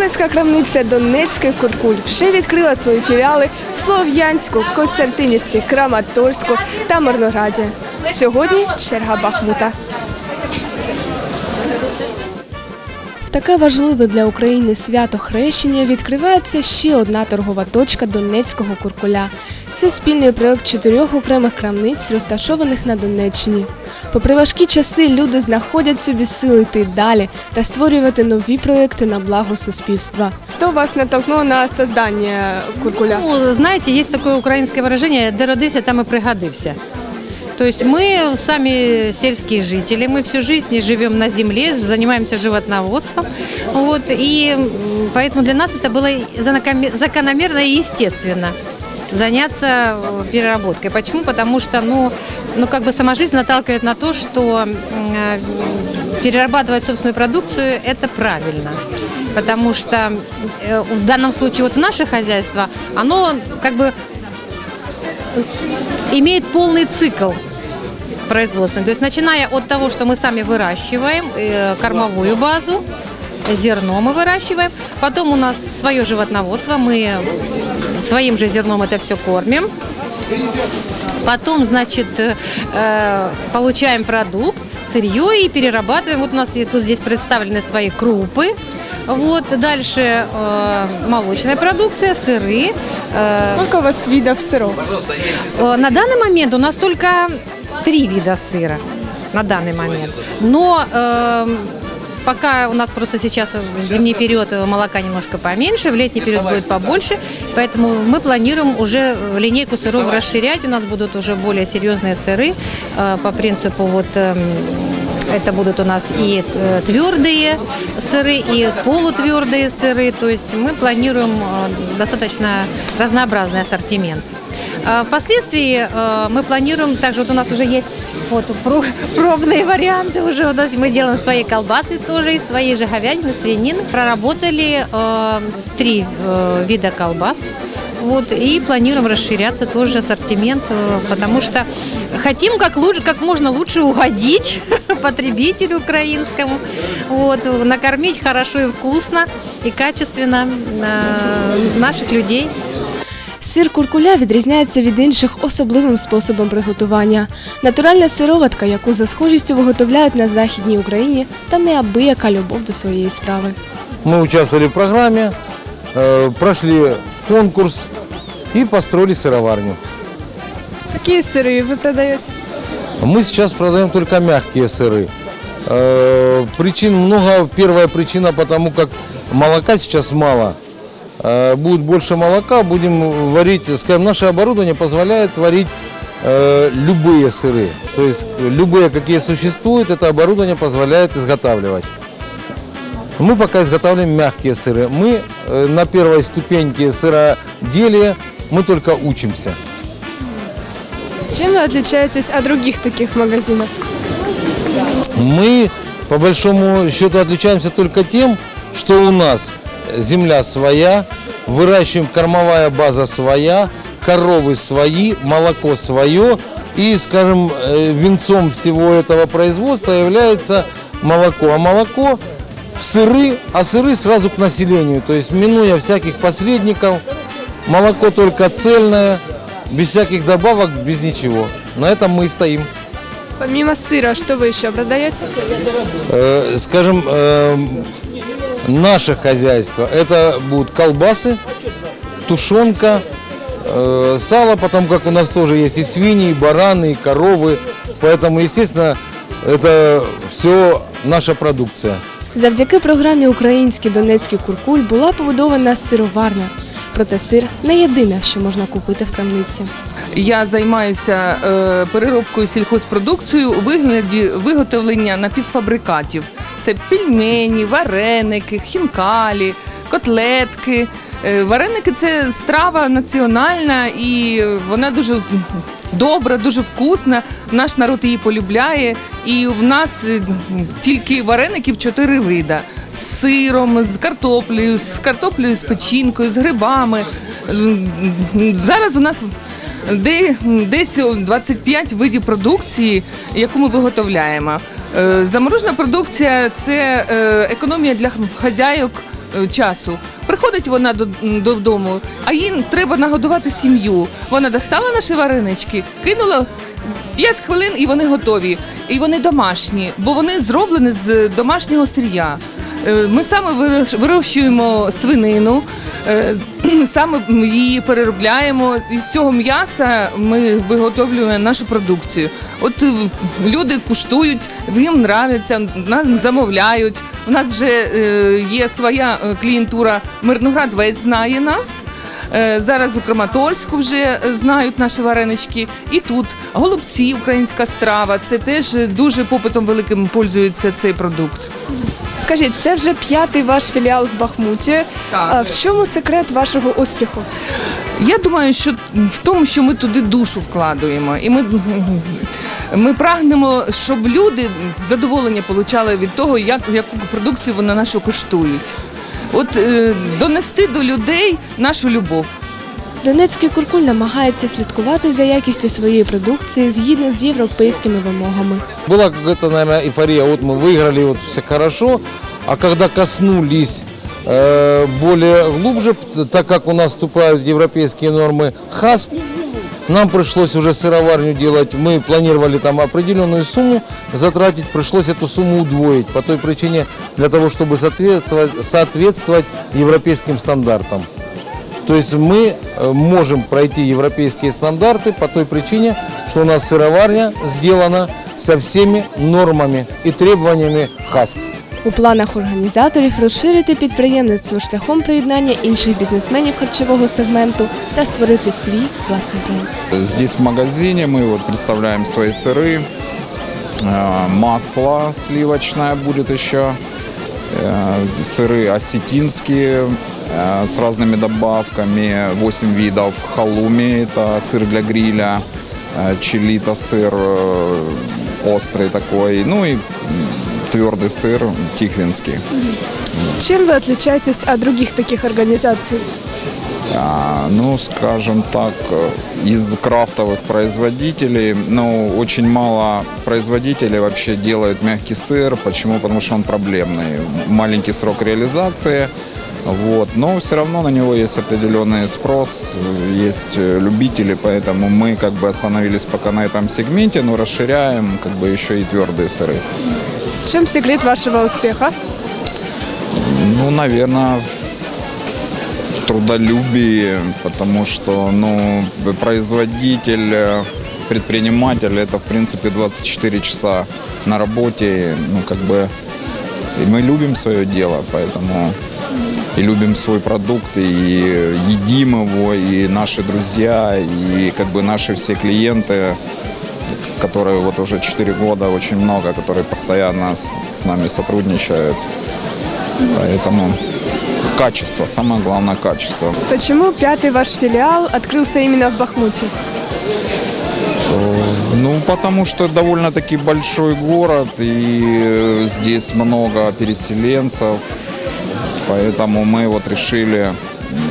Фермерська крамниця Донецький Куркуль вже відкрила свої філіали в Слов'янську, Костянтинівці, Краматорську та Мирнограді. Сьогодні черга Бахмута. Таке важливе для України свято хрещення відкривається ще одна торгова точка Донецького Куркуля. Це спільний проект чотирьох окремих крамниць, розташованих на Донеччині. Попри важкі часи, люди знаходять собі сили йти далі та створювати нові проекти на благо суспільства. Хто вас натолкнув на создання Куркуля? Ну, знаете, есть такое украинское выражение «де родився, там и пригодився». То есть мы сами сельские жители, мы всю жизнь живем на земле, занимаемся животноводством. Вот, и поэтому для нас это было закономерно и естественно заняться э, переработкой. Почему? Потому что, ну, ну, как бы сама жизнь наталкивает на то, что э, перерабатывать собственную продукцию – это правильно. Потому что э, в данном случае вот наше хозяйство, оно как бы имеет полный цикл производственный. То есть начиная от того, что мы сами выращиваем э, кормовую базу, зерно мы выращиваем, потом у нас свое животноводство, мы своим же зерном это все кормим. Потом, значит, э, получаем продукт, сырье и перерабатываем. Вот у нас и тут здесь представлены свои крупы. Вот дальше э, молочная продукция, сыры. э, Скільки у вас видів сиров? Э, На данный момент у нас только три вида сыра. На данный момент. Но эм, пока у нас просто сейчас в зимний период молока немножко поменьше, в летний период будет побольше, поэтому мы планируем уже линейку сыров расширять. У нас будут уже более серьезные сыры э, по принципу вот эм, это будут у нас и э, твердые сыры, и полутвердые сыры. То есть мы планируем э, достаточно разнообразный ассортимент. А Впоследствии э, мы планируем, также вот у нас уже есть вот про- пробные варианты, уже у нас мы делаем свои колбасы тоже из своей же говядины, свинины. Проработали э, три э, вида колбас. Вот, и планируем расширяться тоже ассортимент, э, потому что хотим как, лучше, как можно лучше угодить потребителю украинскому, вот, накормить хорошо и вкусно и качественно э, наших людей. Сир куркуля відрізняється від інших особливим способом приготування. Натуральна сироватка, яку за схожістю виготовляють на Західній Україні, та неабияка любов до своєї справи. Мы участвовали в программе, э, прошли конкурс и построили сыроварню. Які сири ви продаєте? Мы сейчас продаем только мягкие сыры. Э, Причин много. Первая причина, потому как молока сейчас мало. Э, Будет больше молока, будем варить, скажем, наше оборудование позволяет варить э, любые сыры. То есть любые, какие существуют, это оборудование позволяет изготавливать. Мы пока изготавливаем мягкие сыры. Мы э, на первой ступеньке сыроделия мы только учимся. Чим ви відрізняєтесь від других таких магазинів? Мы, по большому счету, отличаемся только тем, что у нас земля своя, выращиваем кормовая база своя, коровы свои, молоко свое. И, скажем, э, венцом всего этого производства является молоко. А молоко в сыры, а сыры сразу к населению. То есть, минуя всяких посредников, молоко только цельное, без всяких добавок, без ничего. На этом мы и стоим. Помимо сира, що ви ще продаєте? Э, скажем, э, наше хозяйство, это будут колбасы, тушенка, э, сало, потому как у нас тоже есть и свиньи, и бараны, и коровы. Поэтому, естественно, это все наша продукция. Завдяки програмі Український Донецький Куркуль була побудована сироварня. Проте сир не єдине, що можна купити в крамниці. Я займаюся е, переробкою сільхозпродукцією у вигляді виготовлення напівфабрикатів. Це пельмені, вареники, хінкалі, котлетки. Е, вареники це страва національна і вона дуже добра, дуже вкусна. Наш народ її полюбляє. І в нас е, тільки вареників чотири вида. З сиром, з картоплею, з картоплею, з печінкою, з грибами. Зараз у нас де, десь 25 видів продукції, яку ми виготовляємо. Е, Заморожена продукція це е, економія для хазяйок е, часу. Приходить вона до- додому, а їй треба нагодувати сім'ю. Вона достала наші варенички, кинула 5 хвилин і вони готові. І вони домашні, бо вони зроблені з домашнього сир'я. Е, Ми саме вирощуємо свинину, е, саме її переробляємо. Із цього м'яса ми виготовлюємо нашу продукцію. От е, люди куштують, їм нравиться, нам замовляють. У нас вже є своя клієнтура. Мирноград весь знає нас. Зараз у Краматорську вже знають наші варенички. І тут голубці, українська страва. Це теж дуже попитом великим пользується цей продукт. Скажіть, це вже п'ятий ваш філіал в Бахмуті. Так. А В чому секрет вашого успіху? Я думаю, що в тому, що ми туди душу вкладуємо, і ми, ми прагнемо, щоб люди задоволення отримали від того, як, яку продукцію вони нашу коштують. От е, донести до людей нашу любов. Донецький куркуль намагається слідкувати за якістю своєї продукції згідно з європейськими вимогами. Была какая-то, наверное, эйфория, вот мы выиграли, вот все хорошо, а когда коснулись э, более глубже, п- так как у нас вступают европейские нормы ХАСП, нам пришлось уже сыроварню делать. Мы планировали там определенную сумму затратить, пришлось эту сумму удвоить по той причине, для того, чтобы соответствовать, соответствовать европейским стандартам. То есть мы э, можем пройти европейские стандарты по той причине, что у нас сыроварня сделана со всеми нормами и требованиями ХАСП. У планах організаторів розширити підприємництво шляхом приєднання інших бізнесменів харчового сегменту та створити свій власний бренд. Здесь в магазине мы вот представляем свои сыры. Э, Масло сливочное будет еще. Э, Сыры осетинские э, с разными добавками. 8 видов. Халуми – это сыр для гриля. Э, Чилита – сыр э, острый такой. Ну и м, твердый сыр тихвинский. Чим ви відрізняєтесь від других таких організацій? А, Ну, скажем так, э, из крафтовых производителей, ну, очень мало производителей вообще делают мягкий сыр. Почему? Потому что он проблемный. Маленький срок реализации. вот. Но все равно на него есть определенный спрос, есть э, любители, поэтому мы как бы остановились пока на этом сегменте, но расширяем как бы еще и твердые сыры. В чому секрет вашого успіху? Ну, наверное, в трудолюбии, потому что, ну, производитель, э, предприниматель, это, в принципе, 24 часа на работе, ну, как бы, и мы любим свое дело, поэтому и любим свой продукт, и едим его, и наши друзья, и как бы наши все клиенты, которые вот уже 4 года, очень много, которые постоянно с, с нами сотрудничают. Поэтому качество, самое главное качество. Почему пятый ваш филиал открылся именно в Бахмуте? Ну, потому что довольно-таки большой город, и э, здесь много переселенцев, поэтому мы вот решили,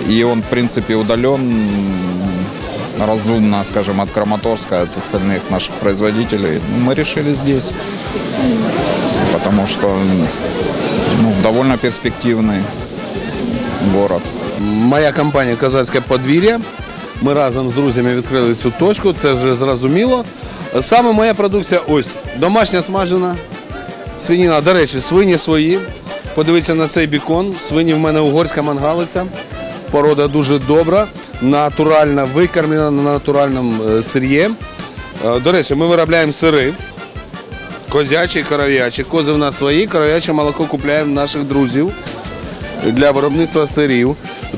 и он, в принципе, удален м, разумно, скажем, от Краматорска, от остальных наших производителей. Мы решили здесь, потому что м, ну, довольно перспективный город. Моя компанія Козацьке подвір'я. Ми разом з друзями відкрили цю точку, це вже зрозуміло. Саме моя продукція ось домашня смажена свиніна. До речі, свині свої. Подивіться на цей бікон. Свині в мене угорська мангалиця. Порода дуже добра, натуральна, викормлена на натуральному е, сир'є. Е, До речі, ми виробляємо сири. Козячі, коров'ячі. Кози в нас свої, коров'яче молоко купляємо наших друзів для виробництва сирів.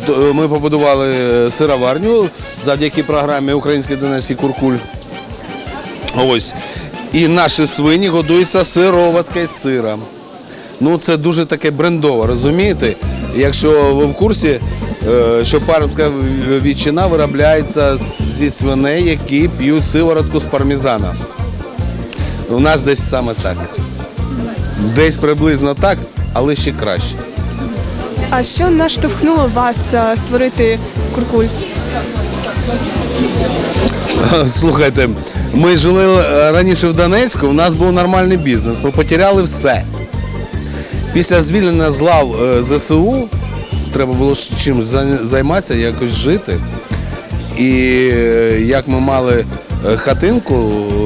Е, Ми побудували сироварню завдяки програмі Український Донецький Куркуль. Ось. І наші свині годуються сироваткою з сиром. Ну, це дуже таке брендово, розумієте? Якщо ви в курсі, е, що пармська ветчина виробляється зі свиней, які п'ють сиворотку з пармезана. У нас десь саме так. Десь приблизно так, але ще краще. А що наштовхнуло вас е, створити куркуль? Слухайте, ми жили е, раніше в Донецьку, у нас був нормальний бізнес, ми потеряли все. Після звільнення з лав е, ЗСУ треба було чим займатися, якось жити. І е, як ми мали е, хатинку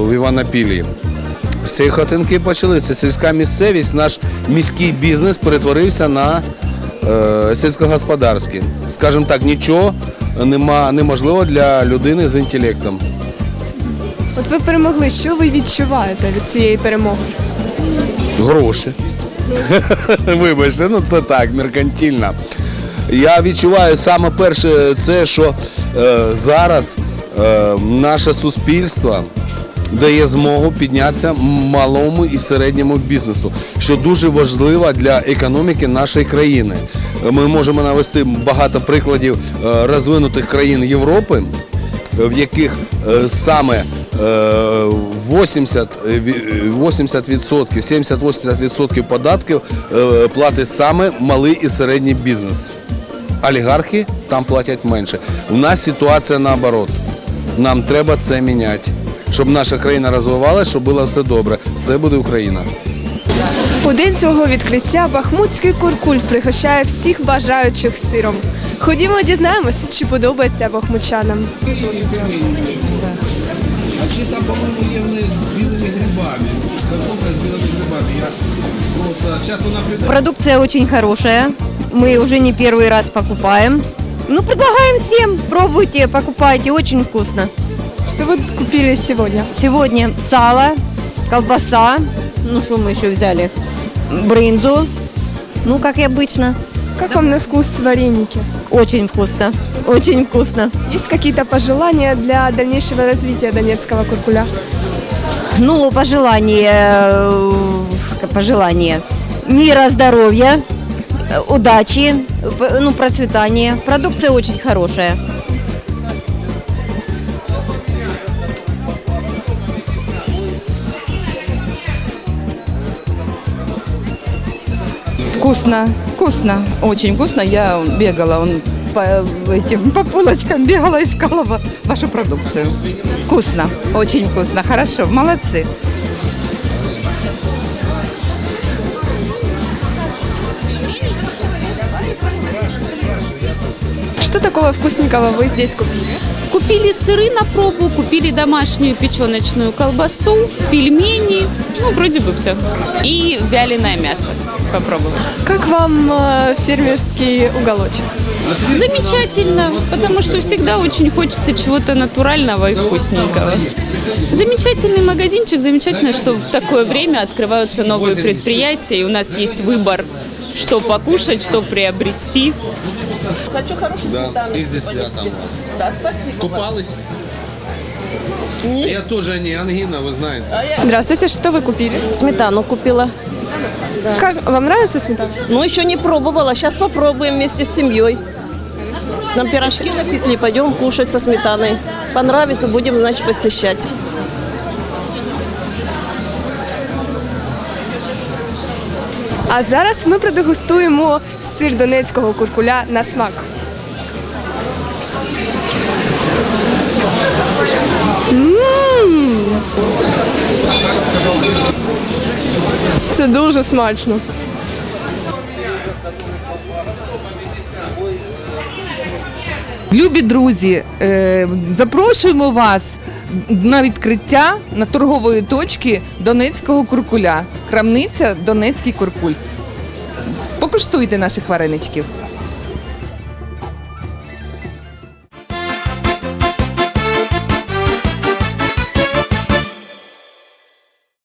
в Іванопілі, з цієї хатинки почали. Це сільська місцевість, наш міський бізнес перетворився на е, сільськогосподарський. Скажімо так, нічого нема, неможливо для людини з інтелектом. От ви перемогли. Що ви відчуваєте від цієї перемоги? Гроші. Вибачте, ну це так, меркантильно. Я відчуваю саме перше, це що е, зараз е, наше суспільство дає змогу піднятися малому і середньому бізнесу, що дуже важливо для економіки нашої країни. Ми можемо навести багато прикладів е, розвинутих країн Європи, в яких е, саме 80, е, 80%, 70-80% податків е, платить саме малий і середній бізнес. Олігархи там платять менше. У нас ситуація наоборот. Нам треба це міняти. Щоб наша країна розвивалася, щоб було все добре. Все буде Україна. У день свого відкриття Бахмутський куркуль пригощає всіх бажаючих сиром. Ходімо дізнаємось, чи подобається бахмучанам. А ще там, по-моєму, є в неї з білими грибами. Картопля з білими грибами. Я просто зараз вона прийде. Продукция очень хорошая. Мы уже не первый раз покупаем. Ну, предлагаем всем. Пробуйте, покупайте. Очень вкусно. Что вы купили сегодня? Сегодня сало, колбаса. Ну, что мы еще взяли? Брынзу. Ну, как и обычно. Как вам на вкус вареники? Очень вкусно. Очень вкусно. Есть какие-то пожелания для дальнейшего развития донецкого куркуля? Ну, пожелания пожелание мира, здоровья, э, удачи, ну, процветания. Продукция очень хорошая. Вкусно, вкусно, очень вкусно. Я бегала, он по этим по полочкам бегала, искала ва- вашу продукцию. Вкусно, очень вкусно, хорошо, молодцы. Что такого вкусненького вы здесь купили? Купили сыры на пробу, купили домашнюю печеночную колбасу, пельмени, ну, вроде бы все. И вяленое мясо попробовать. Как вам э, фермерский уголочек? Замечательно, потому что всегда очень хочется чего-то натурального и вкусненького. Замечательный магазинчик, замечательно, что в такое время открываются новые предприятия, и у нас есть выбор, что покушать, что приобрести. Да, і зі святом вас. Да, спасибо. Купались? Я теж не ангіна, ви знаєте. Здравствуйте, что вы купили? Сметану купила. Как вам нравится сметана? Ну, еще не пробовала. Сейчас попробуем вместе с семьей. Нам пирожки напекли, пойдем кушать со сметаной. Понравится, будем, значит, посещать. А зараз ми продегустуємо сир донецького куркуля на смак. М! Це дуже смачно. Любі друзі, е, запрошуємо вас на відкриття на торгової точки Донецького куркуля. Крамниця Донецький куркуль. Покуштуйте наших вареничків.